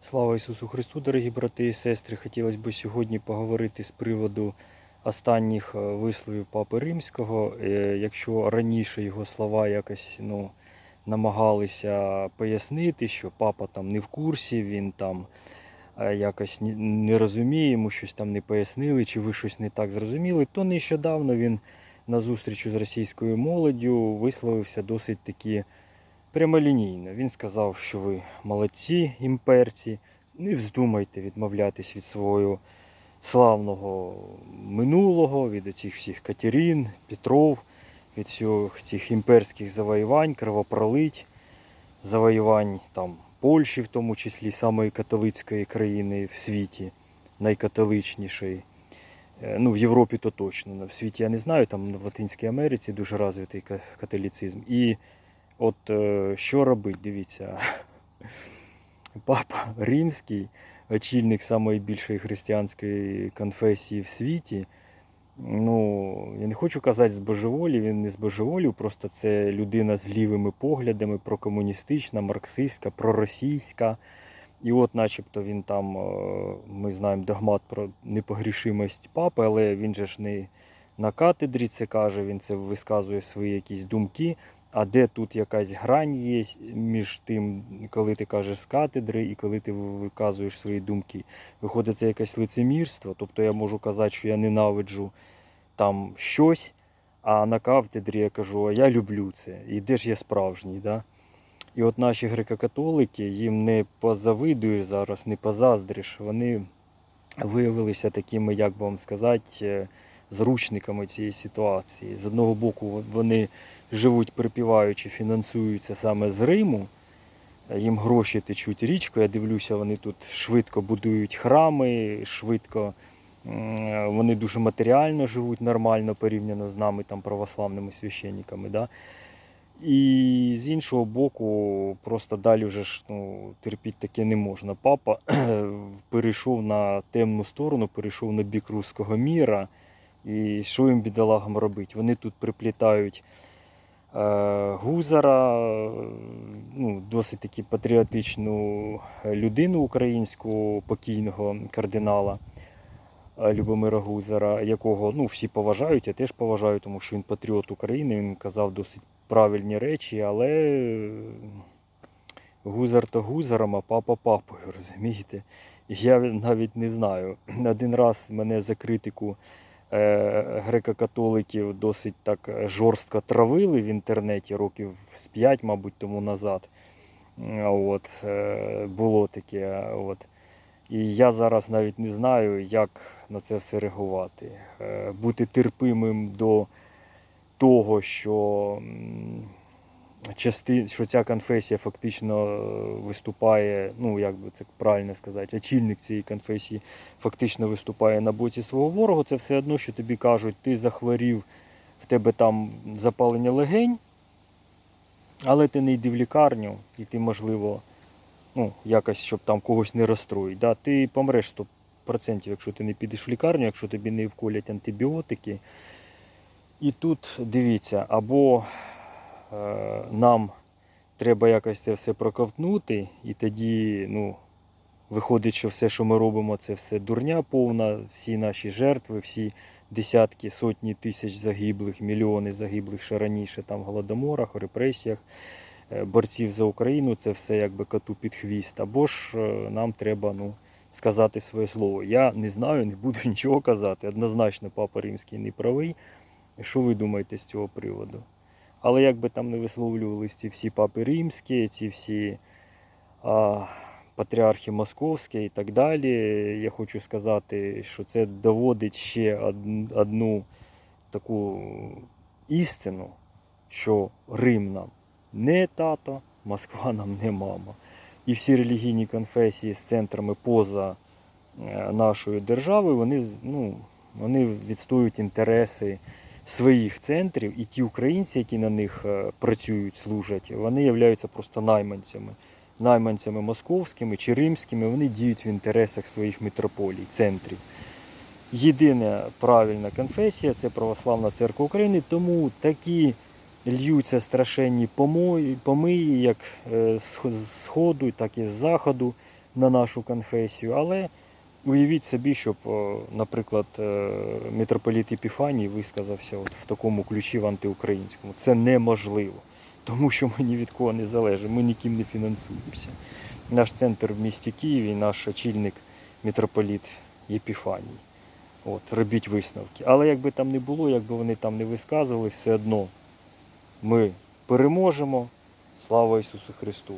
Слава Ісусу Христу, дорогі брати і сестри. Хотілося б сьогодні поговорити з приводу останніх е, висловів Папи Римського. Е, Якщо раніше його слова якось ну, намагалися пояснити, що папа там не в курсі, він там е, якось не розуміє, йому щось там не пояснили, чи ви щось не так зрозуміли, то нещодавно він на зустрічі з російською молоддю висловився досить таки прямолінійно. Він сказав, що ви молодці імперці, не вздумайте відмовлятись від свого славного минулого, від оцих всіх Катерін, Петров, від всіх цих імперських завоювань, кровопролить, завоювань там Польщі, в тому числі самої католицької країни в світі, найкатоличнішої. Е, Ну, в Європі то точно. В світі я не знаю, там в Латинській Америці дуже розвитий ка- католицизм. І От е, що робить, дивіться. Папа Римський, очільник самої більшої християнської конфесії в світі. Ну, я не хочу казати збожеволів, він не збожеволів, просто це людина з лівими поглядами, прокомуністична, марксистська, проросійська. І от, начебто, він там, е, ми знаємо догмат про непогрішимость папи, але він же ж не на катедрі це каже, він це висказує свої якісь думки. А де тут якась грань є між тим, коли ти кажеш з катедри і коли ти виказуєш свої думки? Виходить, це якесь лицемірство. Тобто я можу казати, що я ненавиджу там щось, а на кафедрі я кажу, а я люблю це. І де ж я справжній? Да? І от наші греко-католики їм не позавидуєш зараз, не позаздриш. Вони виявилися такими, як би вам сказати, зручниками цієї ситуації. З одного боку, вони живуть припіваючи, фінансуються саме з Риму. Їм гроші течуть річкою. Я дивлюся, вони тут швидко будують храми, швидко вони дуже матеріально живуть нормально порівняно з нами, там, православними священниками. Да? І з іншого боку, просто далі вже ж ну, терпіти таке не можна. Папа перейшов на темну сторону, перейшов на бік руського міра. І що їм бідолагам робити? Вони тут приплітають е, Гузара, ну, досить таки патріотичну людину українську, покійного кардинала е, Любомира Гузара, якого ну, всі поважають, я теж поважаю, тому що він патріот України, він казав досить правильні речі, але е, Гузар то гузаром, а папа папою, розумієте? Я навіть не знаю. Один раз мене за критику греко-католиків досить так жорстко травили в інтернеті років з 5, мабуть, тому назад. От, е, було таке. От. І я зараз навіть не знаю, як на це все реагувати. Е, Бути терпимим до того, що, части, що ця конфесія фактично е, виступає, ну як би це правильно сказати, очільник цієї конфесії фактично виступає на боці свого ворога, це все одно, що тобі кажуть, ти захворів, в тебе там запалення легень, але ти не йди в лікарню, і ти, можливо, ну, якось, щоб там когось не розстроїть. Да? Ти помреш 100%, якщо ти не підеш в лікарню, якщо тобі не вколять антибіотики. І тут дивіться, або нам треба якось це все проковтнути, і тоді ну, виходить, що все, що ми робимо, це все дурня повна, всі наші жертви, всі десятки, сотні тисяч загиблих, мільйони загиблих ще раніше там в голодоморах, репресіях, е, борців за Україну, це все якби коту під хвіст. Або ж е, нам треба ну, сказати своє слово. Я не знаю, не буду нічого казати. Однозначно, папа римський не правий. Що ви думаєте з цього приводу? Але як би там не висловлювались ці всі папи римські, ці всі а, патріархи московські і так далі, я хочу сказати, що це доводить ще одну таку істину, що Рим нам не тато, Москва нам не мама. І всі релігійні конфесії з центрами поза е, нашою державою, вони, ну, вони відстоюють інтереси своїх центрів, і ті українці, які на них е, працюють, служать, вони являються просто найманцями. Найманцями московськими чи римськими, вони діють в інтересах своїх митрополій, центрів. Єдина правильна конфесія це Православна Церква України, тому такі льються страшенні помиї, як е, з сходу, так і з заходу на нашу конфесію, але уявіть собі, щоб, е, наприклад, е, митрополіт Епіфаній висказався от в такому ключі в антиукраїнському. Це неможливо, тому що ми ні від кого не залежимо, ми ніким не фінансуємося. Наш центр в місті Києві, наш очільник митрополіт Єпіфаній. От, робіть висновки. Але якби там не було, якби вони там не висказували, все одно ми переможемо. Слава Ісусу Христу!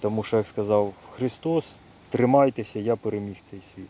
Тому що, як сказав Христос, тримайтеся, я переміг цей світ.